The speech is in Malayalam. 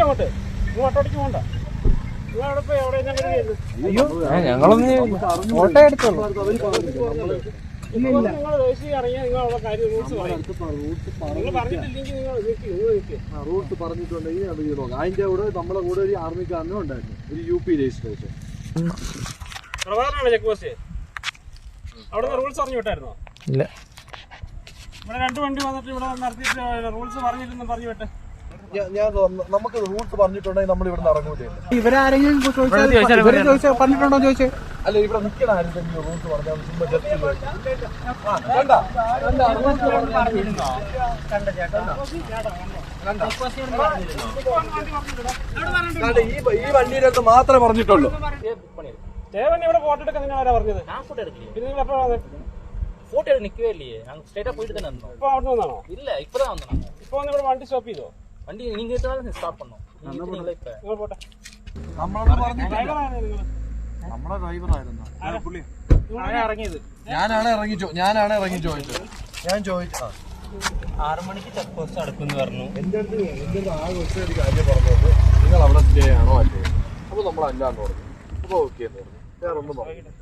തിരിച്ചു അങ്ങോട്ട്. നിങ്ങൾ ഓട്ടോടിക്ക് പോകണ്ട നിങ്ങൾ അവിടെ പോയി അവിടെ ഞാൻ ഞങ്ങളൊന്ന് ഫോട്ടോ എടുത്തോളൂ. നിങ്ങൾ ദേശീയ ഇറങ്ങിയാൽ നിങ്ങൾ അവിടെ കാര്യം പറയും. നിങ്ങൾ പറഞ്ഞിട്ടില്ലെങ്കിൽ നിങ്ങൾ നിൽക്കി നിങ്ങൾ നിൽക്കി റൂൾസ് പറഞ്ഞിട്ടുണ്ടെങ്കിൽ അത് ചെയ്ത് നോക്കാം. അതിന്റെ കൂടെ നമ്മളെ കൂടെ ഒരു ആർമിക്കാരനും ഉണ്ടായിരുന്നു. ഒരു യു പി രജിസ്ട്രേഷൻ പ്രധാനമാണ് ചെക്ക് പോസ്റ്റ് അവിടെ നിന്ന് റൂൾസ് വിട്ടായിരുന്നോ? ഇല്ല. ഇവിടെ രണ്ട് വണ്ടി വന്നിട്ട് ഇവിടെ നടത്തിയിട്ട് റൂൾസ് പറഞ്ഞില്ലെന്ന് പറഞ്ഞു വിട്ടെ. ഞാൻ നമുക്ക് റൂൾസ് പറഞ്ഞിട്ടുണ്ടെങ്കിൽ നമ്മൾ ഇവിടെ ഇറങ്ങൂലേ? ഇവരാരെങ്കിലും പറഞ്ഞിട്ടുണ്ടോ ചോദിച്ചേ? അല്ല ഇവിടെ നിൽക്കണ ആരെങ്കിലും റൂൾസ് പറഞ്ഞാൽ ചുമ്മാ ജസ്റ്റ് ഈ വണ്ടിയിലൊക്കെ മാത്രമേ പറഞ്ഞിട്ടുള്ളൂ. ഇവിടെ ഫോട്ടോ എടുക്കാൻ നിങ്ങൾ ഫോട്ടോ എടുക്കില്ലേ? പിന്നെ നിങ്ങൾ എപ്പോഴാണ് ഫോട്ടോ നിൽക്കുകയല്ലേ സ്ട്രേറ്റ് പോയിട്ട് തന്നെ ഇല്ല ഇപ്പഴാ വന്നു ഇപ്പൊ ഇവിടെ വണ്ടി സ്റ്റോപ്പ് ചെയ്തോ? வண்டி நீங்க எடுத்ததால ஸ்டாப் பண்ணோம் நீங்க எடுத்தீங்களா இப்ப നിങ്ങൾ പോട്ടെ നമ്മളൊന്നും പറഞ്ഞിട്ടില്ല ഡ്രൈവറാണ് നിങ്ങൾ നമ്മളെ ഡ്രൈവറായിരുന്നു നിങ്ങളാണ് ഇറങ്ങിയത് ഞാനാണ് ഇറങ്ങി ചോ- ഞാനാണ് ഇറങ്ങി ചോദിച്ചത് ഞാൻ ചോദിച്ചു ആ. ആറ് മണിക്ക് ചെക്ക് പോസ്റ്റ് അടുക്കുന്നു പറഞ്ഞു എന്റെ അടുത്ത് എന്റെ അടുത്ത് ആകെ ഒറ്റ ഒരു കാര്യം പറഞ്ഞത് നിങ്ങൾ അവിടെ സ്റ്റേ ആണോ അല്ലേ അപ്പൊ നമ്മൾ അല്ലാന്ന് പറഞ്ഞു അപ്പൊ ഓക്കെ എന്ന് പറഞ്ഞു വേറെ ഒന്നും പറഞ്ഞു